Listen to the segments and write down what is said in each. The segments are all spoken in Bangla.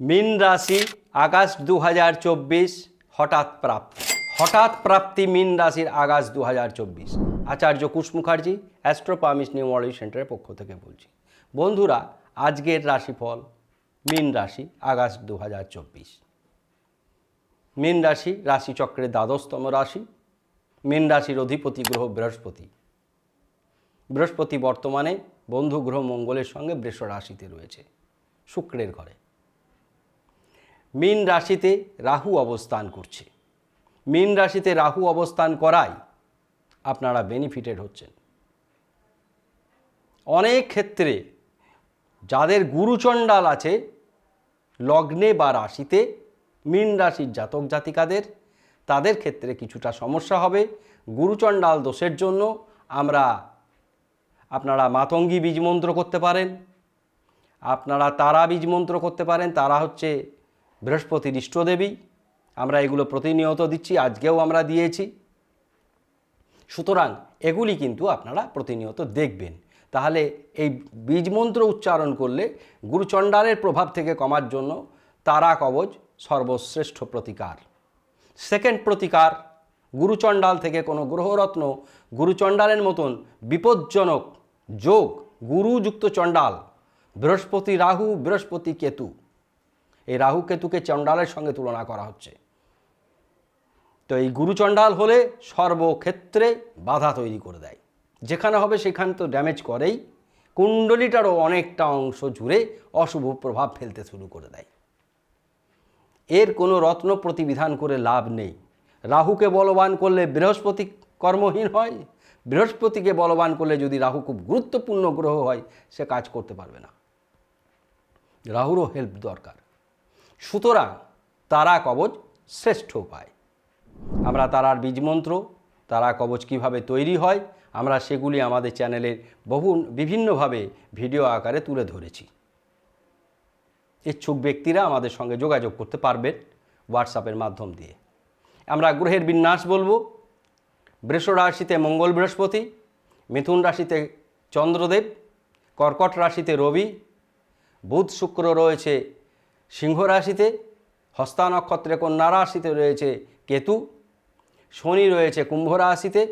মিন রাশি আগস্ট দু হাজার চব্বিশ হঠাৎ প্রাপ্তি। হঠাৎ প্রাপ্তি মিন রাশির আগস্ট দু হাজার চব্বিশ। আচার্য কুশ মুখার্জি অ্যাস্ট্রো পামিস নিউমোলজি সেন্টারের পক্ষ থেকে বলছি। বন্ধুরা, আজকের রাশিফল মিন রাশি আগস্ট দু হাজার চব্বিশ। মিন রাশি রাশিচক্রের দ্বাদশতম রাশি। মিন রাশির অধিপতি গ্রহ বৃহস্পতি। বৃহস্পতি বর্তমানে বন্ধু গ্রহ মঙ্গলের সঙ্গে বৃষ রাশিতে রয়েছে। শুক্রের ঘরে। মীন রাশিতে রাহু অবস্থান করছে। মীন রাশিতে রাহু অবস্থান করায় আপনারা বেনিফিটেড হচ্ছেন। অনেক ক্ষেত্রে যাদের গুরুচণ্ডাল আছে, লগ্নে বা রাশিতে মীন রাশির জাতক জাতিকাদের, তাদের ক্ষেত্রে কিছুটা সমস্যা হবে। গুরুচণ্ডাল দোষের জন্য আমরা, আপনারা মাতঙ্গী বীজ মন্ত্র করতে পারেন। আপনারা তারা বীজ মন্ত্র করতে পারেন। তারা হচ্ছে বৃহস্পতির ইষ্টদেবী আমরা এগুলো প্রতিনিয়ত দিচ্ছি, আজকেও আমরা দিয়েছি। সুতরাং এগুলি কিন্তু আপনারা প্রতিনিয়ত দেখবেন। তাহলে এই বীজ মন্ত্র উচ্চারণ করলে গুরুচণ্ডালের প্রভাব থেকে কমার জন্য তারা কবচ সর্বশ্রেষ্ঠ প্রতিকার। সেকেন্ড প্রতিকার, গুরুচণ্ডাল থেকে কোনো গ্রহরত্ন, গুরুচণ্ডালের মতন বিপজ্জনক যোগ, গুরুযুক্ত চণ্ডাল, বৃহস্পতি রাহু, বৃহস্পতি কেতু। এই রাহু কেতুকে চণ্ডালের সঙ্গে তুলনা করা হচ্ছে। তো এই গুরুচণ্ডাল হলে সর্বক্ষেত্রে বাধা তৈরি করে দেয়। যেখানে হবে সেখানে তো ড্যামেজ করেই। কুণ্ডলিটারও অনেকটা অংশ জুড়ে অশুভ প্রভাব ফেলতে শুরু করে দেয়। এর কোনো রত্ন প্রতিবিধান করে লাভ নেই। রাহুকে বলবান করলে বৃহস্পতি কর্মহীন হয়। বৃহস্পতিকে বলবান করলে যদি রাহু খুব গুরুত্বপূর্ণ গ্রহ হয়, সে কাজ করতে পারবে না। রাহুরও হেল্প দরকার। সুতরাং তারা কবচ শ্রেষ্ঠ উপায়। আমরা তারার বীজমন্ত্র, তারা কবচ কীভাবে তৈরি হয়, আমরা সেগুলি আমাদের চ্যানেলের বহু বিভিন্নভাবে ভিডিও আকারে তুলে ধরেছি। ইচ্ছুক ব্যক্তিরা আমাদের সঙ্গে যোগাযোগ করতে পারবেন হোয়াটসঅ্যাপের মাধ্যম দিয়ে। আমরা গ্রহের বিন্যাস বলব। বৃষ রাশিতে মঙ্গল বৃহস্পতি, মিথুন রাশিতে চন্দ্রদেব, কর্কট রাশিতে রবি, বুধ শুক্র রয়েছে সিংহ রাশিতে হস্তা নক্ষত্রে কন্যা রাশিতে রয়েছে কেতু, শনি রয়েছে কুম্ভ রাশিতে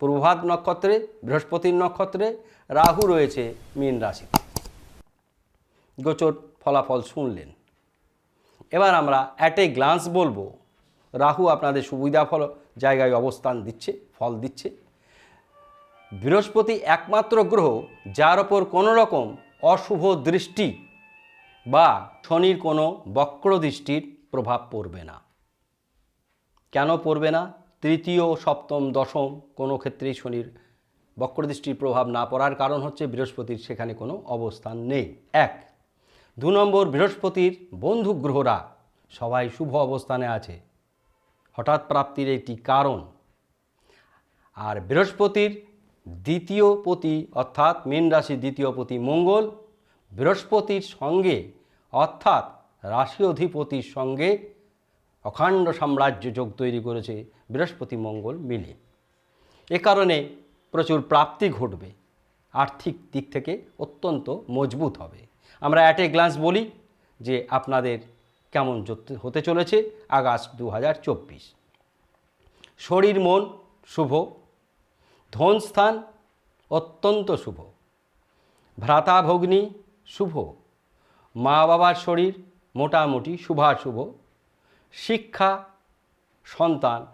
পূর্বভাদ নক্ষত্রে, বৃহস্পতির নক্ষত্রে, রাহু রয়েছে মীন রাশিতে। গোচর ফলাফল শুনলেন। এবার আমরা অ্যাট এ গ্লান্স বলব, রাহু আপনাদের সুবিধা ফল, জায়গায় অবস্থান দিচ্ছে, ফল দিচ্ছে। বৃহস্পতি একমাত্র গ্রহ, যার ওপর কোনো রকম অশুভ দৃষ্টি বা শনির কোনো বক্রদৃষ্টির প্রভাব পড়বে না। কেন পড়বে না? তৃতীয়, সপ্তম, দশম কোনো ক্ষেত্রেই শনির বক্রদৃষ্টির প্রভাব না পড়ার কারণ হচ্ছে বৃহস্পতির সেখানে কোনো অবস্থান নেই। এক, দু নম্বর, বৃহস্পতির বন্ধু গ্রহরা সবাই শুভ অবস্থানে আছে। হঠাৎ প্রাপ্তির একটি কারণ। আর বৃহস্পতির দ্বিতীয় পতি অর্থাৎ মীন রাশির দ্বিতীয় পতি মঙ্গল বৃহস্পতির সঙ্গে, অর্থাৎ রাশি অধিপতির সঙ্গে অখণ্ড সাম্রাজ্য যোগ তৈরি করেছে বৃহস্পতি মঙ্গল মিলে। এ কারণে প্রচুর প্রাপ্তি ঘটবে, আর্থিক দিক থেকে অত্যন্ত মজবুত হবে। আমরা অ্যাট এ গ্লান্স বলি যে আপনাদের কেমন হতে চলেছে আগস্ট দু হাজার চব্বিশ। শরীর মন শুভ ধন স্থান অত্যন্ত শুভ। ভ্রাতা ভগ্নী শুভ। মা বাবার শরীর মোটামুটি শুভাশুভ। শিক্ষা, সন্তান।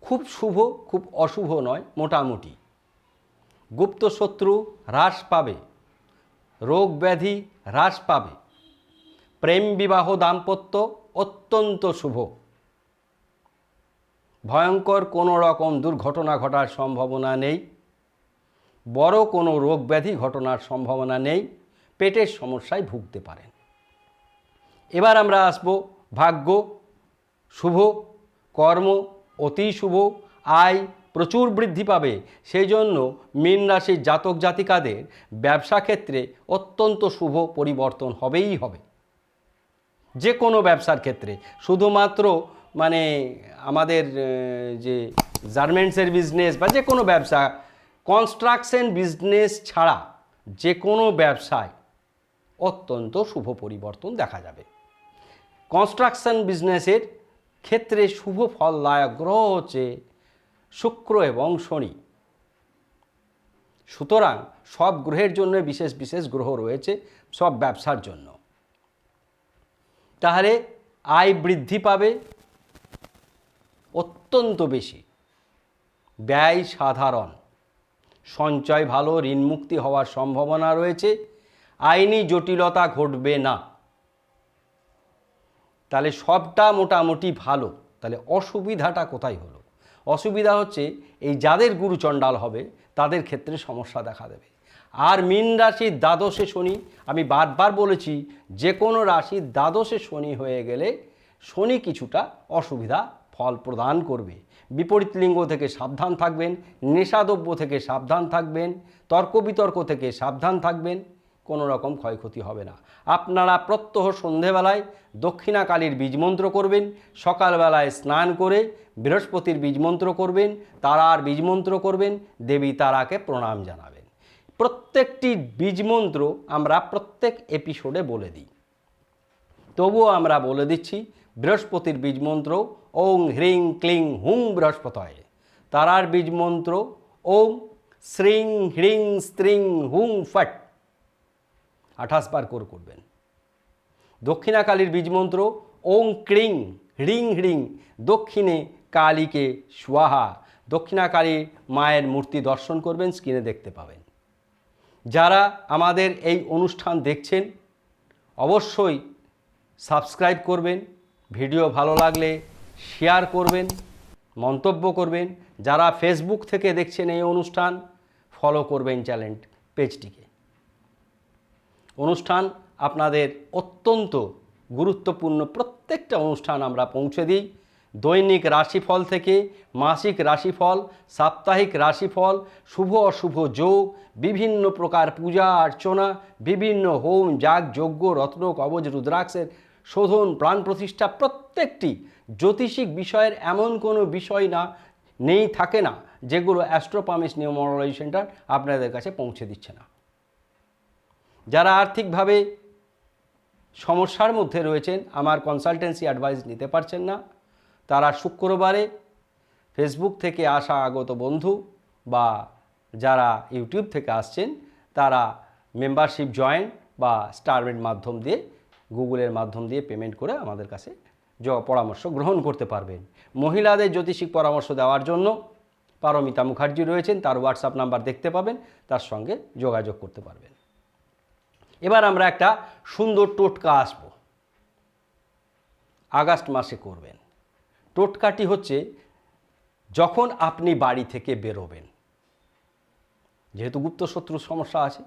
খুব শুভ, খুব অশুভ নয়, মোটামুটি। গুপ্ত শত্রু হ্রাস পাবে। রোগ ব্যাধি হ্রাস পাবে। প্রেম বিবাহ দাম্পত্য অত্যন্ত শুভ। ভয়ঙ্কর কোনো রকম দুর্ঘটনা ঘটার সম্ভাবনা নেই। বড় কোনো রোগ ব্যাধি ঘটনার সম্ভাবনা নেই, পেটের সমস্যায় ভুগতে পারেন। এবার আমরা আসব ভাগ্য, শুভ, কর্ম, অতি শুভ, আয় প্রচুর বৃদ্ধি পাবে। সেই জন্য মীন রাশির জাতক জাতিকাদের ব্যবসা ক্ষেত্রে অত্যন্ত শুভ পরিবর্তন হবেই হবে। যে কোনো ব্যবসার ক্ষেত্রে, শুধুমাত্র মানে আমাদের যে গার্মেন্টসের বিজনেস বা যে কোনো ব্যবসা কনস্ট্রাকশন বিজনেস ছাড়া যে কোনো ব্যবসায় অত্যন্ত শুভ পরিবর্তন দেখা যাবে। কনস্ট্রাকশন বিজনেসের ক্ষেত্রে শুভ ফলদায়ক গ্রহ হচ্ছে শুক্র এবং শনি। সুতরাং সব গ্রহের জন্য বিশেষ বিশেষ গ্রহ রয়েছে সব ব্যবসার জন্য। তাহলে আয় বৃদ্ধি পাবে অত্যন্ত বেশি। ব্যয় সাধারণ। সঞ্চয় ভালো ঋণ মুক্তি হওয়ার সম্ভাবনা রয়েছে। আইনি জটিলতা ঘটবে না। তাহলে সবটা মোটামুটি ভালো। তাহলে অসুবিধাটা কোথায় হলো? অসুবিধা হচ্ছে এই যাদের গুরুচণ্ডাল হবে, তাদের ক্ষেত্রে সমস্যা দেখা দেবে। আর মীন রাশির দ্বাদশে শনি, আমি বারবার বলেছি, যে কোনো রাশির দ্বাদশে শনি হয়ে গেলে শনি কিছুটা অসুবিধা ফল প্রদান করবে। বিপরীত লিঙ্গ থেকে সাবধান থাকবেন, নেশাদ্রব্য থেকে সাবধান থাকবেন, তর্ক বিতর্ক থেকে সাবধান থাকবেন, কোনো রকম ক্ষয়ক্ষতি হবে না। আপনারা প্রত্যহ সন্ধেবেলায় দক্ষিণাকালীর বীজমন্ত্র করবেন, সকালবেলায় স্নান করে বৃহস্পতির বীজমন্ত্র করবেন, তারার বীজমন্ত্র করবেন, দেবী তারাকে প্রণাম জানাবেন। প্রত্যেকটি বীজমন্ত্র আমরা প্রত্যেক এপিসোডে বলে দিই। তবুও আমরা বলে দিচ্ছি বৃহস্পতির বীজমন্ত্র ওং হ্রিং ক্লিং হুং বৃহস্পতয়ে। তারার বীজমন্ত্র ওং শ্রিং হ্রিং স্ত্রিং হুং ফট। আঠাশ বার করে করবেন। দক্ষিণাকালীর বীজমন্ত্র ওং ক্রিং হ্রিং হ্রিং, দক্ষিণে কালীকে সুয়াহা দক্ষিণাকালীর মায়ের মূর্তি দর্শন করবেন, স্ক্রিনে দেখতে পাবেন। যারা আমাদের এই অনুষ্ঠান দেখছেন, অবশ্যই সাবস্ক্রাইব করবেন ভিডিও ভালো লাগলে শেয়ার করবেন, মন্তব্য করবেন। যারা ফেসবুক থেকে দেখছেন এই অনুষ্ঠান ফলো করবেন চ্যানেল পেজটিকে অনুষ্ঠান আপনাদের অত্যন্ত গুরুত্বপূর্ণ প্রত্যেকটা অনুষ্ঠান আমরা পৌঁছে দিই। দৈনিক রাশিফল থেকে মাসিক রাশিফল, সাপ্তাহিক রাশিফল, শুভ অশুভ যোগ, বিভিন্ন প্রকার পূজা, অর্চনা, বিভিন্ন হোম, যাগ, যজ্ঞ, রত্ন কবচ রুদ্রাক্ষের শোধন প্রাণ প্রতিষ্ঠা প্রত্যেকটি জ্যোতিষিক বিষয়ের এমন কোনো বিষয় না, নেই, থাকে না, যেগুলো অ্যাস্ট্রোপামিস নিউমোরোলজি সেন্টার আপনাদের কাছে পৌঁছে দিচ্ছে না। যারা আর্থিকভাবে সমস্যার মধ্যে রয়েছেন, আমার কনসালটেন্সি অ্যাডভাইস নিতে পারছেন না, তারা শুক্রবারে ফেসবুক থেকে আসা আগত বন্ধু বা যারা ইউটিউব থেকে আসছেন, তারা মেম্বারশিপ জয়েন বা স্টারমেন্ট মাধ্যম দিয়ে গুগলের মাধ্যম দিয়ে পেমেন্ট করে আমাদের কাছে পরামর্শ গ্রহণ করতে পারবেন। মহিলাদের জ্যোতিষিক পরামর্শ দেওয়ার জন্য পারমিতা মুখার্জি রয়েছেন, তার হোয়াটসঅ্যাপ নাম্বার দেখতে পাবেন, তার সঙ্গে যোগাযোগ করতে পারবেন। এবার আমরা একটা সুন্দর টোটকা আসব। আগস্ট মাসে করবেন। টোটকাটি হচ্ছে যখন আপনি বাড়ি থেকে বেরোবেন। যেহেতু গুপ্ত শত্রুর সমস্যা আছে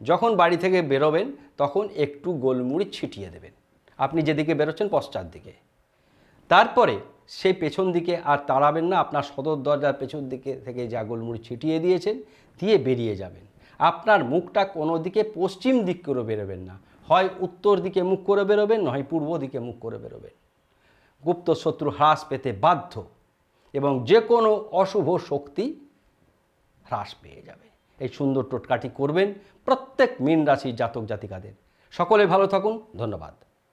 যখন বাড়ি থেকে বেরোবেন, তখন একটু গোলমরিচ ছিটিয়ে দেবেন। আপনি যেদিকে বেরোচ্ছেন পশ্চাৎ দিকে। তারপরে সেই পেছন দিকে আর তাড়াবেন না, আপনার সদর দরজার পেছন দিকে থেকে যা গোলমরিচ ছিটিয়ে দিয়েছেন, দিয়ে বেরিয়ে যাবেন। আপনার মুখটা কোনো দিকে পশ্চিম দিক করে বেরোবেন না। হয় উত্তর দিকে মুখ করে বেরোবেন, নয় পূর্ব দিকে মুখ করে বেরোবেন। গুপ্ত শত্রু হ্রাস পেতে বাধ্য এবং যে কোনো অশুভ শক্তি হ্রাস পেয়ে যাবে। এই সুন্দর টোটকাটি করবেন প্রত্যেক মীন রাশির জাতক জাতিকাদের। সকলে ভালো থাকুন ধন্যবাদ।